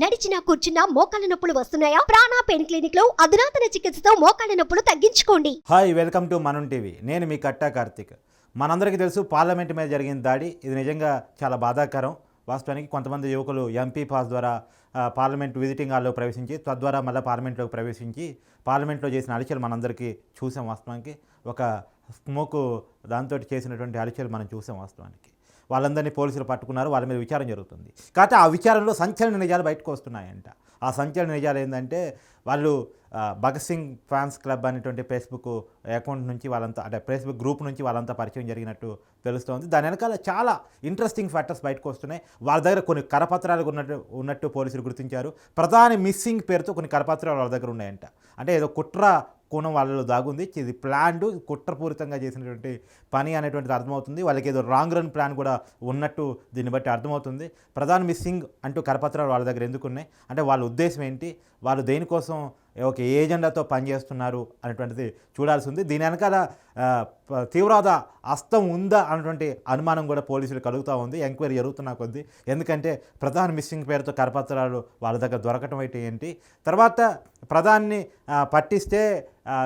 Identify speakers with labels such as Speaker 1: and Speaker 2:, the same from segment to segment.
Speaker 1: నడిచినా కూర్చున్నా మోకాళ్ళ నొప్పులు వస్తున్నాయా? ప్రాణా పెయిన్ క్లినిక్లో అధునాతన చికిత్సతో మోకాళ్ళ నొప్పులు తగ్గించుకోండి.
Speaker 2: Hi welcome to Manam TV నేను మీ కట్టా కార్తిక్. మనందరికీ తెలుసు పార్లమెంట్ మీద జరిగిన దాడి. ఇది నిజంగా చాలా బాధాకరం. వాస్తవానికి కొంతమంది యువకులు ఎంపీ పాస్ ద్వారా పార్లమెంట్ విజిటింగ్ హాల్లో ప్రవేశించి తద్వారా మళ్ళీ పార్లమెంట్లోకి ప్రవేశించి పార్లమెంట్లో చేసిన అలచలు మనందరికీ చూసాం వాస్తవానికి. ఒక స్మోకు దాంతో చేసినటువంటి అలచలు మనం చూసాం వాస్తవానికి. వాళ్ళందరినీ పోలీసులు పట్టుకున్నారు వాళ్ళ మీద విచారణ జరుగుతుంది. కాబట్టి ఆ విచారణలో సంచలన నిజాలు బయటకు వస్తున్నాయంట. ఆ సంచలన నిజాలు ఏంటంటే వాళ్ళు భగత్ సింగ్ ఫ్యాన్స్ క్లబ్ అనేటువంటి ఫేస్బుక్ అకౌంట్ నుంచి వాళ్ళంతా అంటే ఫేస్బుక్ గ్రూప్ నుంచి వాళ్ళంతా పరిచయం జరిగినట్టు తెలుస్తోంది. దాని వెనకాల చాలా ఇంట్రెస్టింగ్ ఫ్యాక్టర్స్ బయటకు వస్తున్నాయి. వాళ్ళ దగ్గర కొన్ని కరపత్రాలు ఉన్నట్టు ఉన్నట్టు పోలీసులు గుర్తించారు. ప్రధాని మిస్సింగ్ పేరుతో కొన్ని కరపత్రాలు వాళ్ళ దగ్గర ఉన్నాయంట. అంటే ఏదో కుట్ర కోణం వాళ్ళలో దాగుంది. ఇది ప్లాన్డ్ కుట్రపూరితంగా చేసినటువంటి పని అనేటువంటిది అర్థమవుతుంది. వాళ్ళకి ఏదో రాంగ్ రన్ ప్లాన్ కూడా ఉన్నట్టు దీన్ని బట్టి అర్థమవుతుంది. ప్రధాని మిస్సింగ్ అంటూ కరపత్రాలు వాళ్ళ దగ్గర ఎందుకున్నాయి అంటే వాళ్ళ ఉద్దేశం ఏంటి? వాళ్ళు దేనికోసం ఒక ఏజెండాతో పనిచేస్తున్నారు అనేటువంటిది చూడాల్సి ఉంది దీని వెనకాల తీవ్రవాద అస్తం ఉందా అన్నటువంటి అనుమానం కూడా పోలీసులు కలుగుతూ ఉంది. ఎంక్వైరీ జరుగుతున్న కొద్దీ. ఎందుకంటే ప్రధాన మిస్సింగ్ పేరుతో కరపత్రాలు వాళ్ళ దగ్గర దొరకటం అయితే ఏంటి? తర్వాత ప్రధాన్ని పట్టిస్తే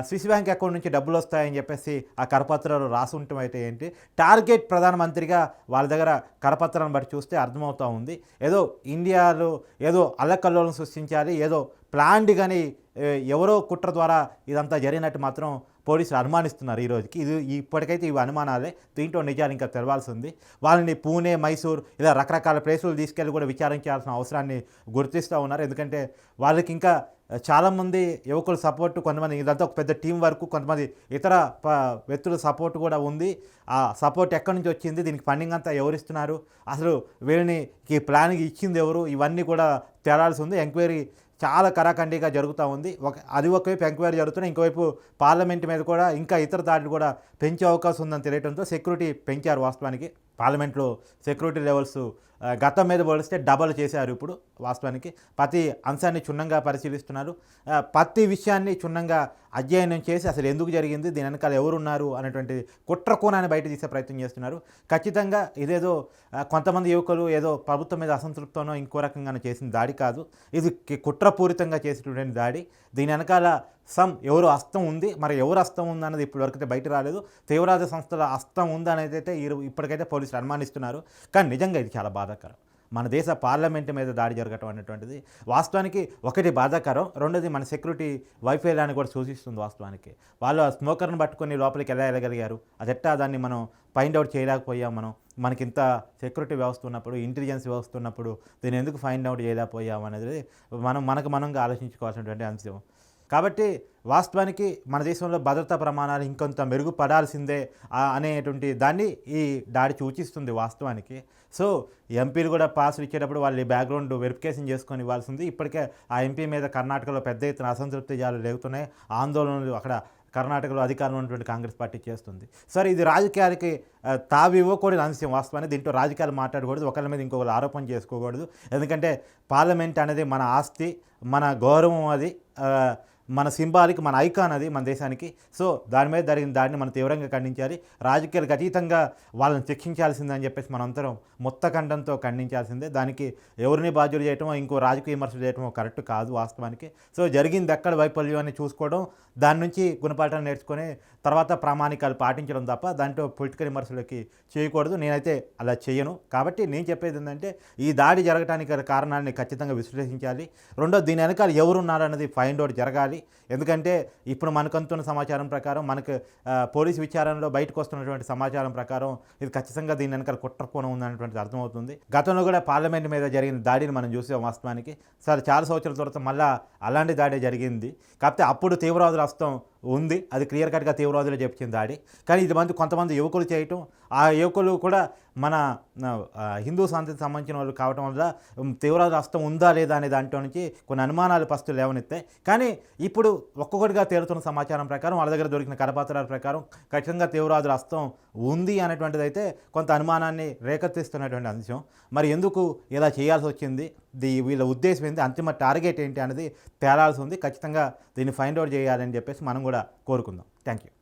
Speaker 2: స్విస్ బ్యాంక్ అకౌంట్ నుంచి డబ్బులు వస్తాయని చెప్పేసి ఆ కరపత్రాలు రాసి ఉండటం అయితే ఏంటి? టార్గెట్ ప్రధానమంత్రిగా వాళ్ళ దగ్గర కరపత్రాలను బట్టి చూస్తే అర్థమవుతూ ఉంది. ఏదో ఇండియాలో ఏదో అల్లకల్లోలను సృష్టించాలి ఏదో ప్లాండ్ కానీ ఎవరో కుట్ర ద్వారా ఇదంతా జరిగినట్టు మాత్రం పోలీసులు అనుమానిస్తున్నారు ఈ రోజుకి. ఇది ఇప్పటికైతే ఇవి అనుమానాలే. దీంట్లో నిజాలు ఇంకా తెలవాల్సి ఉంది వాళ్ళని పూణే మైసూర్ ఇలా రకరకాల ప్లేసులు తీసుకెళ్ళి కూడా విచారించాల్సిన అవసరాన్ని గుర్తిస్తూ ఉన్నారు. ఎందుకంటే వాళ్ళకి ఇంకా చాలామంది యువకుల సపోర్ట్ కొంతమంది ఇదంతా ఒక పెద్ద టీం వర్క్ కొంతమంది ఇతర ప వ్యక్తుల సపోర్ట్ కూడా ఉంది. ఆ సపోర్ట్ ఎక్కడి నుంచి వచ్చింది దీనికి ఫండింగ్ అంతా ఎవరిస్తున్నారు అసలు వీళ్ళని ఈ ప్లాన్కి ఇచ్చింది ఎవరు ఇవన్నీ కూడా తేలాల్సి ఉంది. ఎంక్వైరీ చాలా కరాఖండిగా జరుగుతూ ఉంది. ఒక అది ఒకవైపు ఎంక్వైరీ జరుగుతున్నాయి ఇంకోవైపు పార్లమెంట్ మీద కూడా ఇంకా ఇతర దాడులు కూడా పెంచే అవకాశం ఉందని తెలియడంతో సెక్యూరిటీ పెంచారు వాస్తవానికి. పార్లమెంట్లో సెక్యూరిటీ లెవెల్స్ గతం మీద పోలిస్తే డబల్ చేశారు ఇప్పుడు వాస్తవానికి. ప్రతి అంశాన్ని క్షుణ్ణంగా పరిశీలిస్తున్నారు. ప్రతి విషయాన్ని క్షుణ్ణంగా అధ్యయనం చేసి అసలు ఎందుకు జరిగింది దీని వెనకాల ఎవరున్నారు అనేటువంటి కుట్ర కోణాన్ని బయట తీసే ప్రయత్నం చేస్తున్నారు. ఖచ్చితంగా ఇదేదో కొంతమంది యువకులు ఏదో ప్రభుత్వం మీద అసంతృప్తనో ఇంకో రకంగానో చేసిన దాడి కాదు. ఇది కుట్రపూరితంగా చేసినటువంటి దాడి. దీని వెనకాల సమ్ ఎవరు అస్తం ఉంది మరి ఎవరు అస్తం ఉంది అన్నది ఇప్పటివరకైతే బయట రాలేదు. తీవ్రవాద సంస్థల ఉంది ఉందనేది అయితే ఇప్పటికైతే పోలీసులు అనుమానిస్తున్నారు. కానీ నిజంగా ఇది చాలా బాధాకరం. మన దేశ పార్లమెంట్ మీద దాడి జరగటం అనేటువంటిది వాస్తవానికి ఒకటి బాధాకరం రెండోది మన సెక్యూరిటీ వైఫల్యాన్ని కూడా సూచిస్తుంది వాస్తవానికి. వాళ్ళు ఆ స్మోకర్ని పట్టుకొని లోపలికి ఎలా వెళ్ళగలిగారు? అదెట్టా దాన్ని మనం ఫైండ్ అవుట్ చేయలేకపోయాం మనం? మనకి ఇంత సెక్యూరిటీ వ్యవస్థ ఉన్నప్పుడు ఇంటెలిజెన్స్ వ్యవస్థ ఉన్నప్పుడు దీన్ని ఎందుకు ఫైండ్ అవుట్ చేయలేకపోయాం అనేది మనం మనకు మనంగా ఆలోచించుకోవాల్సినటువంటి అంశం. కాబట్టి వాస్తవానికి మన దేశంలో భద్రతా ప్రమాణాలు ఇంకొంత మెరుగుపడాల్సిందే అనేటువంటి దాన్ని ఈ దాడి సూచిస్తుంది వాస్తవానికి. సో ఎంపీలు కూడా పాసులు ఇచ్చేటప్పుడు వాళ్ళ బ్యాక్గ్రౌండ్ వెరిఫికేషన్ చేసుకొని ఇవ్వాల్సింది. ఇప్పటికే ఆ ఎంపీ మీద కర్ణాటకలో పెద్ద ఎత్తున అసంతృప్తి జాలు లేగుతున్నాయి ఆందోళనలు అక్కడ కర్ణాటకలో అధికారంలో ఉన్నటువంటి కాంగ్రెస్ పార్టీ చేస్తుంది. సరే ఇది రాజకీయాలకి తావి ఇవ్వకూడదు అంశం వాస్తవాన్ని దీంట్లో రాజకీయాలు మాట్లాడకూడదు ఒకరి మీద ఇంకొకరు ఆరోపణ చేసుకోకూడదు. ఎందుకంటే పార్లమెంట్ అనేది మన ఆస్తి మన గౌరవం అది. మన సింబాలిక్ మన ఐకాన్ అది మన దేశానికి. సో దాని మీద జరిగిన దాడిని మనం తీవ్రంగా ఖండించాలి. రాజకీయాలకు అతీతంగా వాళ్ళని శిక్షించాల్సిందని చెప్పేసి మనందరం మొత్త ఖండంతో ఖండించాల్సిందే. దానికి ఎవరిని బాధ్యులు చేయటమో ఇంకో రాజకీయ విమర్శలు చేయటమో కరెక్ట్ కాదు వాస్తవానికి. సో జరిగింది ఎక్కడ వైఫల్యం అని చూసుకోవడం దాని నుంచి గుణపాఠాలు నేర్చుకొని తర్వాత ప్రామాణికాలు పాటించడం తప్ప దాంట్లో పొలిటికల్ విమర్శలకి చేయకూడదు. నేనైతే అలా చేయను. కాబట్టి నేను చెప్పేది ఏంటంటే ఈ దాడి జరగడానికి గల కారణాన్ని ఖచ్చితంగా విశ్లేషించాలి. రెండో దీని వెనకాల ఎవరున్నారన్నది ఫైండ్ అవుట్ జరగాలి. ఎందుకంటే ఇప్పుడు మనకంతున్న సమాచారం ప్రకారం మనకు పోలీసు విచారణలో బయటకు వస్తున్నటువంటి సమాచారం ప్రకారం ఇది ఖచ్చితంగా దీని వెనకాల కుట్ర కోణం ఉందన్నటువంటిది అర్థమవుతుంది. గతంలో కూడా పార్లమెంట్ మీద జరిగిన దాడిని మనం చూసాం వాస్తవానికి. సరే చాలా సంవత్సరాల తర్వాత మళ్ళీ అలాంటి దాడి జరిగింది. కాకపోతే అప్పుడు తీవ్రవాదుల హస్తం ఉంది. అది క్లియర్ కట్గా తీవ్రవాదులు చెప్పిన దాడి కానీ ఇది మంది కొంతమంది యువకులు చేయటం ఆ యువకులు కూడా మన హిందూ సంతతికి సంబంధించిన వాళ్ళు కావటం వల్ల తీవ్రవాద హస్తం ఉందా లేదా అనే దాంట్లో నుంచి కొన్ని అనుమానాలు ఫస్ట్ లేవనెత్తాయి కానీ ఇప్పుడు ఒక్కొక్కటిగా తేలుతున్న సమాచారం ప్రకారం వాళ్ళ దగ్గర దొరికిన కరపత్రాల ప్రకారం ఖచ్చితంగా తీవ్రవాదుల హస్తం ఉంది అనేటువంటిది అయితే కొంత అనుమానాన్ని రేకెత్తిస్తున్నటువంటి అంశం. మరి ఎందుకు ఇలా చేయాల్సి వచ్చింది? దీ వీళ్ళ ఉద్దేశం ఏంటి అంతిమ టార్గెట్ ఏంటి అనేది తేలాల్సి ఉంది. ఖచ్చితంగా దీన్ని ఫైండ్ అవుట్ చేయాలని చెప్పేసి మనం కూడా కోరుకుందాం. Thank you